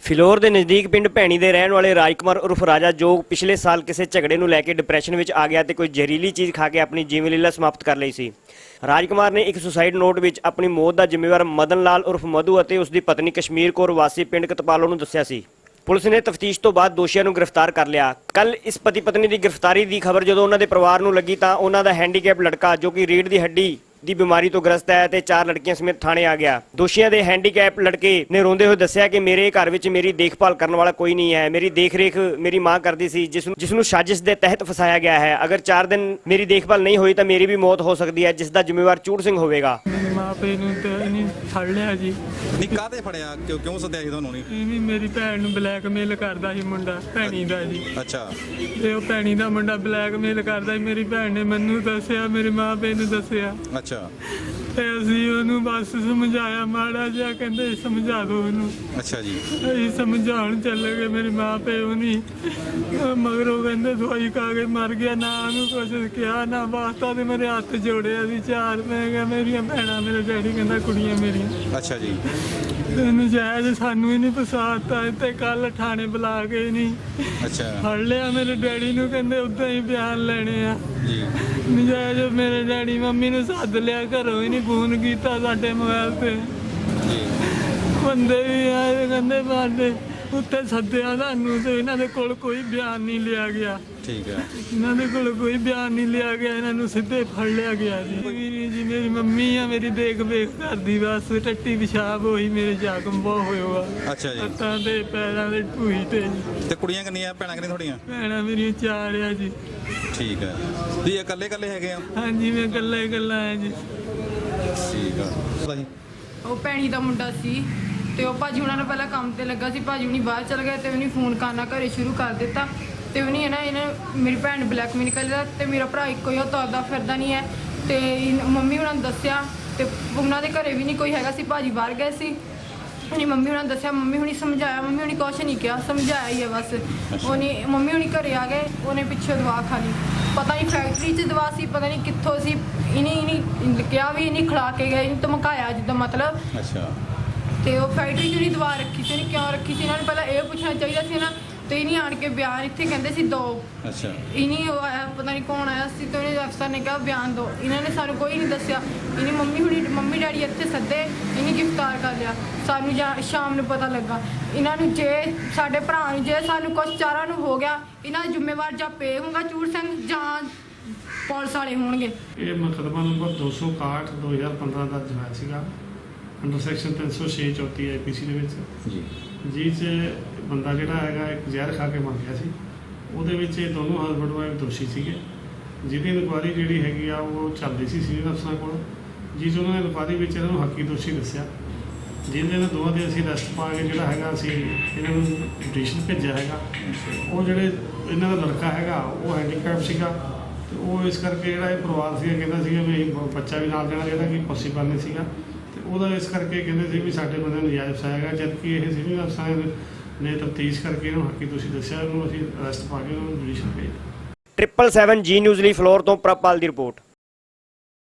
ਫਿਲੌਰ ਦੇ ਨਜ਼ਦੀਕ ਪਿੰਡ ਭੈਣੀ ਦੇ ਰਹਿਣ ਵਾਲੇ ਰਾਜਕੁਮਾਰ ਉਰਫ ਰਾਜਾ, ਜੋ ਪਿਛਲੇ ਸਾਲ ਕਿਸੇ ਝਗੜੇ ਨੂੰ ਲੈ ਕੇ ਡਿਪਰੈਸ਼ਨ ਵਿੱਚ ਆ ਗਿਆ ਤੇ ਕੋਈ ਜ਼ਹਿਰੀਲੀ ਚੀਜ਼ ਖਾ ਕੇ ਆਪਣੀ ਜੀਵਨ ਲੀਲਾ ਸਮਾਪਤ ਕਰ ਲਈ ਸੀ। ਰਾਜਕੁਮਾਰ ਨੇ ਇੱਕ ਸੁਸਾਈਡ ਨੋਟ ਵਿੱਚ ਆਪਣੀ ਮੌਤ ਦਾ ਜ਼ਿੰਮੇਵਾਰ ਮਦਨ ਲਾਲ ਉਰਫ ਮਧੂ ਅਤੇ ਉਸ ਦੀ ਪਤਨੀ ਕਸ਼ਮੀਰ ਕੌਰ ਵਾਸੀ ਪਿੰਡ ਕਤਪਾਲੋ ਨੂੰ ਦੱਸਿਆ ਸੀ। ਪੁਲਿਸ ਨੇ ਤਫਤੀਸ਼ ਤੋਂ ਬਾਅਦ ਦੋਸ਼ੀਆਂ ਨੂੰ ਗ੍ਰਿਫਤਾਰ ਕਰ ਲਿਆ। ਕੱਲ ਇਸ ਪਤੀ ਪਤਨੀ ਦੀ ਗ੍ਰਿਫਤਾਰੀ ਦੀ ਖਬਰ ਜਦੋਂ ਉਹਨਾਂ ਦੇ ਪਰਿਵਾਰ ਨੂੰ ਲੱਗੀ ਤਾਂ ਉਹਨਾਂ ਦਾ ਹੈਂਡੀਕੈਪ ਲੜਕਾ ਜੋ ਕਿ ਰੀੜ ਦੀ ਹੱਡੀ ਦੀ ਬਿਮਾਰੀ ਤੋਂ ਗ੍ਰਸਤ ਹੈ ਤੇ ਚਾਰ ਲੜਕੀਆਂ ਸਮੇਤ ਥਾਣੇ ਆ ਗਿਆ। ਦੋਸ਼ੀਆਂ ਦੇ ਹੈਂਡੀਕੈਪ ਲੜਕੇ ਨੇ ਰੋਂਦੇ ਹੋਏ ਦੱਸਿਆ ਕਿ ਮੇਰੇ ਘਰ ਵਿੱਚ ਮੇਰੀ ਦੇਖਭਾਲ ਕਰਨ ਵਾਲਾ ਕੋਈ ਨਹੀਂ ਹੈ। ਮੇਰੀ ਦੇਖਰੇਖ ਮੇਰੀ ਮਾਂ ਕਰਦੀ ਸੀ, ਜਿਸ ਨੂੰ ਜਿਸ ਨੂੰ ਸਾਜ਼ਿਸ਼ ਦੇ ਤਹਿਤ ਫਸਾਇਆ ਗਿਆ ਹੈ। ਅਗਰ 4 ਦਿਨ ਮੇਰੀ ਦੇਖਭਾਲ ਨਹੀਂ ਹੋਈ ਤਾਂ ਮੇਰੀ ਵੀ ਮੌਤ ਹੋ ਸਕਦੀ ਹੈ, ਜਿਸ ਦਾ ਜ਼ਿੰਮੇਵਾਰ ਚੂੜ ਸਿੰਘ ਹੋਵੇਗਾ। ਮਾਪੇ ਨੂੰ ਤੇ ਨਹੀਂ ਫੜ ਲਿਆ ਜੀ। ਨਹੀਂ ਕਾਹਤੇ ਫੜਿਆ? ਕਿਉਂ ਕਿਉਂ ਸੱਦਿਆ ਸੀ ਤੁਹਾਨੂੰ ਨਹੀਂ ਇਹ ਵੀ ਮੇਰੀ ਭੈਣ ਨੂੰ ਬਲੈਕਮੇਲ ਕਰਦਾ ਸੀ ਮੁੰਡਾ ਭੈਣੀ ਦਾ ਜੀ। ਅੱਛਾ। ਤੇ ਉਹ ਭੈਣੀ ਦਾ ਮੁੰਡਾ ਬਲੈਕਮੇਲ ਕਰਦਾ ਸੀ। ਮੇਰੀ ਭੈਣ ਨੇ ਮੈਨੂੰ ਦੱਸਿਆ ਮੇਰੇ ਮਾਪੇ ਨੂੰ ਦੱਸਿਆ। ਅੱਛਾ। ਤੇ ਅਸੀਂ ਉਹਨੂੰ ਬਸ ਸਮਝਾਇਆ ਮਾੜਾ ਜਿਹਾ ਕਹਿੰਦੇ ਸਮਝਾ ਦਿਓ ਉਹਨੂੰ। ਅੱਛਾ ਜੀ। ਅਸੀਂ ਸਮਝਾਉਣ ਚੱਲੇ ਗਏ ਮੇਰੇ ਮਾਪੇ ਉਹ ਨਹੀਂ ਮਗਰੋਂ ਕਹਿੰਦੇ ਦਵਾਈ ਖਾ ਕੇ ਮਰ ਗਿਆ ਨਾ ਉਹਨੂੰ ਕੁਛ ਕਿਹਾ ਨਾ ਵਾਸਤਾ ਤੇ ਮੇਰੇ ਹੱਥ ਜੋੜਿਆ ਸੀ ਚਾਰ। ਮੈਂ ਕਿਹਾ ਮੇਰੀਆਂ ਭੈਣਾਂ ਮੇਰੇ ਡੈਡੀ ਕਹਿੰਦਾ ਕੁੜੀਆਂ ਮੇਰੀਆਂ। ਅੱਛਾ ਜੀ। ਤੇ ਨਜਾਇਜ਼ ਸਾਨੂੰ ਹੀ ਨਹੀਂ ਫਸਾਤਾ ਤੇ ਕੱਲ ਥਾਣੇ ਬੁਲਾ ਕੇ ਨਹੀਂ ਅੱਛਾ। ਫੜ ਲਿਆ ਮੇਰੇ ਡੈਡੀ ਨੂੰ ਕਹਿੰਦੇ ਉਦਾਂ ਹੀ ਬਿਆਨ ਲੈਣੇ ਆ। ਜੀ ਨਜਾਇਜ਼ ਮੇਰੇ ਡੈਡੀ ਮੰਮੀ ਨੂੰ ਸੱਦ ਲਿਆ ਘਰੋਂ ਹੀ ਨਹੀਂ ਫੋਨ ਕੀਤਾ ਸਾਡੇ ਮੋਬਾਈਲ ਤੇ। ਜੀ। ਬੰਦੇ ਵੀ ਆਏ ਕਹਿੰਦੇ ਬਾਡੇ ਉੱਥੇ ਸੱਦਿਆ ਸਾਨੂੰ ਤੇ ਇਹਨਾਂ ਦੇ ਕੋਲ ਕੋਈ ਬਿਆਨ ਨਹੀਂ ਲਿਆ ਗਿਆ। ਠੀਕ ਹੈ। ਇਹਨਾਂ ਦੇ ਕੋਲ ਕੋਈ ਬਿਆਨ ਨਹੀਂ ਲਿਆ ਗਿਆ ਇਹਨਾਂ ਨੂੰ ਸਿੱਧੇ ਫੜ ਲਿਆ ਗਿਆ ਜੀ। ਵੀਰ ਜੀ ਮੇਰੀ ਮੰਮੀ ਆ ਮੇਰੀ ਦੇਖ ਵੇਖ ਕਰਦੀ ਬਸ ਟੱਟੀ ਪਿਸ਼ਾਬ ਹੋਈ ਮੇਰੇ ਜ਼ਖਮ ਬਹੁਤ ਹੋਇਆ ਅੱਛਾ ਜੀ। ਹੱਥਾਂ ਤੇ ਪੈਰਾਂ ਦੇ ਢੂਈ ਤੇ। ਜੀ ਤੇ ਕੁੜੀਆਂ ਕਿੰਨੀਆਂ ਭੈਣਾਂ ਕਿੰਨੀਆਂ ਤੁਹਾਡੀਆਂ? ਭੈਣਾਂ ਮੇਰੀਆਂ ਚਾਰ ਆ ਜੀ। ਠੀਕ ਹੈ। ਤੁਸੀਂ ਇਕੱਲੇ ਇਕੱਲੇ ਹੈਗੇ ਆ? ਹਾਂਜੀ ਮੈਂ ਇਕੱਲਾ ਇਕੱਲਾ ਆ ਜੀ। ਠੀਕ ਆ। ਉਹ ਭੈਣੀ ਦਾ ਮੁੰਡਾ ਸੀ। ਤੇ ਉਹ ਭਾਜੀ ਉਹਨਾਂ ਨੂੰ ਪਹਿਲਾਂ ਕੰਮ ਤੇ ਲੱਗਾ ਸੀ ਭਾਜੀ ਹੁਣੀ ਬਾਹਰ ਚਲ ਗਏ ਤੇ ਉਹਨੇ ਫੋਨ ਕਰਨਾ ਘਰੇ ਸ਼ੁਰੂ ਕਰ ਦਿੱਤਾ ਤੇ ਉਹਨੇ ਨਾ ਇਹਨਾਂ ਮੇਰੀ ਭੈਣ ਬਲੈਕਮੇਲ ਕਰਦਾ ਤੇ ਮੇਰਾ ਭਰਾ ਇੱਕੋ ਹੀ ਆ, ਉਹ ਤੁਰਦਾ ਫਿਰਦਾ ਨਹੀਂ ਹੈ ਤੇ ਇਨ- ਮੰਮੀ ਉਹਨਾਂ ਨੂੰ ਦੱਸਿਆ ਤੇ ਉਹਨਾਂ ਦੇ ਘਰੇ ਵੀ ਨਹੀਂ ਕੋਈ ਹੈਗਾ ਸੀ ਭਾਜੀ ਬਾਹਰ ਗਏ ਸੀ। ਉਹਨੇ ਮੰਮੀ ਉਹਨਾਂ ਨੂੰ ਦੱਸਿਆ ਮੰਮੀ ਹੁਣੀ ਸਮਝਾਇਆ ਮੰਮੀ ਹੁਣੀ ਕੁਛ ਨਹੀਂ ਕਿਹਾ ਸਮਝਾਇਆ ਹੀ ਹੈ ਬਸ। ਉਹਨੇ ਮੰਮੀ ਹੁਣੀ ਘਰੇ ਆ ਗਏ ਉਹਨੇ ਪਿੱਛੇ ਦਵਾ ਖਾ ਲਈ। ਪਤਾ ਨਹੀਂ ਫੈਕਟਰੀ 'ਚ ਦਵਾ ਸੀ ਪਤਾ ਨਹੀਂ ਕਿੱਥੋਂ ਸੀ ਇਹਨੇ ਇਹਨੇ ਕਿਹਾ ਵੀ ਇਹਨੇ ਖਿਲਾ ਕੇ ਗਏ ਇਹਨੂੰ ਧਮਕਾਇਆ ਜਿੱਦਾਂ ਮਤਲਬ। ਅੱਛਾ। ਤੇ ਉਹ ਫੈਕਟਰੀ ਨਹੀਂ ਦਵਾ ਰੱਖੀ ਸੀ ਉਹਨੇ ਕਿਉਂ ਰੱਖੀ ਸੀ? ਇਹਨਾਂ ਨੂੰ ਪਹਿਲਾਂ ਇਹ ਪੁੱਛਣਾ ਚਾਹੀਦਾ ਸੀ ਨਾ ਤੇ ਇਹਨੀ ਆਣ ਕੇ ਬਿਆਨ ਇੱਥੇ ਕਹਿੰਦੇ ਸੀ ਦੋ। ਅੱਛਾ। ਇਨੀ ਉਹ ਆਇਆ ਪਤਾ ਨਹੀਂ ਕੌਣ ਆਇਆ ਸੀ ਤੇ ਉਹਨੇ ਅਫਸਰ ਨੇ ਕਿਹਾ ਬਿਆਨ ਦੋ। ਇਹਨਾਂ ਨੇ ਸਾਨੂੰ ਕੋਈ ਨਹੀਂ ਦੱਸਿਆ। ਇਹਨੀ ਮੰਮੀ ਹੁਣੀ ਮੰਮੀ ਡੈਡੀ ਇੱਥੇ ਸੱਦੇ ਇਹਨੀ ਗ੍ਰਿਫਤਾਰ ਕਰ ਲਿਆ। ਸਾਨੂੰ ਜਾਂ ਸ਼ਾਮ ਨੂੰ ਪਤਾ ਲੱਗਾ। ਇਹਨਾਂ ਨੂੰ ਜੇ ਸਾਡੇ ਭਰਾ ਨੂੰ ਜੇ ਸਾਨੂੰ ਕੁਛ ਚਾਰਾਂ ਨੂੰ ਹੋ ਗਿਆ ਇਹਨਾਂ ਦਾ ਜ਼ਿੰਮੇਵਾਰ ਜਾਂ ਪੇ ਹੋਊਗਾ ਚੂੜ ਸਿੰਘ ਜਾਂ ਪੁਲਿਸ ਵਾਲੇ ਹੋਣਗੇ। ਇਹ ਮੁਕੱਦਮਾ ਨੰਬਰ 261 2015 ਦਾ ਹੋਇਆ ਸੀਗਾ। ਅੰਡਰ ਸੈਕਸ਼ਨ 306 34 ਆਈਪੀਸੀ ਦੇ ਵਿੱਚ। ਜੀ। ਜਿਹ 'ਚ ਬੰਦਾ ਜਿਹੜਾ ਹੈਗਾ ਇੱਕ ਜ਼ਹਿਰ ਖਾ ਕੇ ਮਰ ਗਿਆ ਸੀ। ਉਹਦੇ ਵਿੱਚ ਇਹ ਦੋਨੋਂ ਹਸਬੰਡ ਵਾਈਫ ਦੋਸ਼ੀ ਸੀਗੇ। ਜਿਹਦੀ ਇਨਕੁਆਰੀ ਜਿਹੜੀ ਹੈਗੀ ਆ ਉਹ ਚੱਲਦੀ ਸੀ ਸੀਨੀਅਰ ਅਫਸਰਾਂ ਕੋਲ। ਜਿਸ ਉਹਨਾਂ ਨੇ ਇਨਕੁਆਰੀ ਵਿੱਚ ਇਹਨਾਂ ਨੂੰ ਹੱਕੀ ਦੋਸ਼ੀ ਦੱਸਿਆ। ਜਿਹਦੇ ਨਾਲ ਦੋਵਾਂ ਦੇ ਅਸੀਂ ਅਰੈਸਟ ਪਾ ਕੇ ਜਿਹੜਾ ਹੈਗਾ ਅਸੀਂ ਇਹਨਾਂ ਨੂੰ ਜੁਡੀਸ਼ਲ ਭੇਜਿਆ ਹੈਗਾ। ਉਹ ਜਿਹੜੇ ਇਹਨਾਂ ਦਾ ਲੜਕਾ ਹੈਗਾ ਉਹ ਹੈਂਡੀਕੈਪ ਸੀਗਾ। ਤੇ ਉਹ ਇਸ ਕਰਕੇ ਜਿਹੜਾ ਇਹ ਪਰਿਵਾਰ ਸੀਗਾ ਕਹਿੰਦਾ ਸੀਗਾ ਵੀ ਬੱਚਾ ਵੀ ਨਾਲ ਜਾਣਾ ਜਿਹੜਾ ਕਿ ਪੋਸੀਬਲ ਨਹੀਂ ਸੀਗਾ। ਉਹਦਾ ਇਸ ਕਰਕੇ ਕਹਿੰਦੇ ਸੀ ਵੀ ਸਾਡੇ ਬੰਦੇ ਨੂੰ ਨਜਾਇਜ਼ ਫਸਾਇਆ ਗਿਆ ਜਦ ਕਿ ਇਹ ਸੀਨੀਅਰ ਅਫਸਰਾਂ ਨੇ- ਤਫਤੀਸ਼ ਕਰਕੇ ਇਹਨੂੰ ਹੱਕੀ ਦੋਸ਼ੀ ਦੱਸਿਆ, ਉਹਨੂੰ ਅਸੀਂ ਅਰੈਸਟ ਪਾ ਕੇ ਉਹਨੂੰ ਜੁਡੀਸ਼ਲ ਭੇਜ ਦਿੱਤਾ। ਟ੍ਰਿਪਲ 7 ਜੀ ਨਿਊਜ਼ ਲਈ ਫਲੋਰ ਤੋਂ ਪ੍ਰਭਪਾਲ ਦੀ ਰਿਪੋਰਟ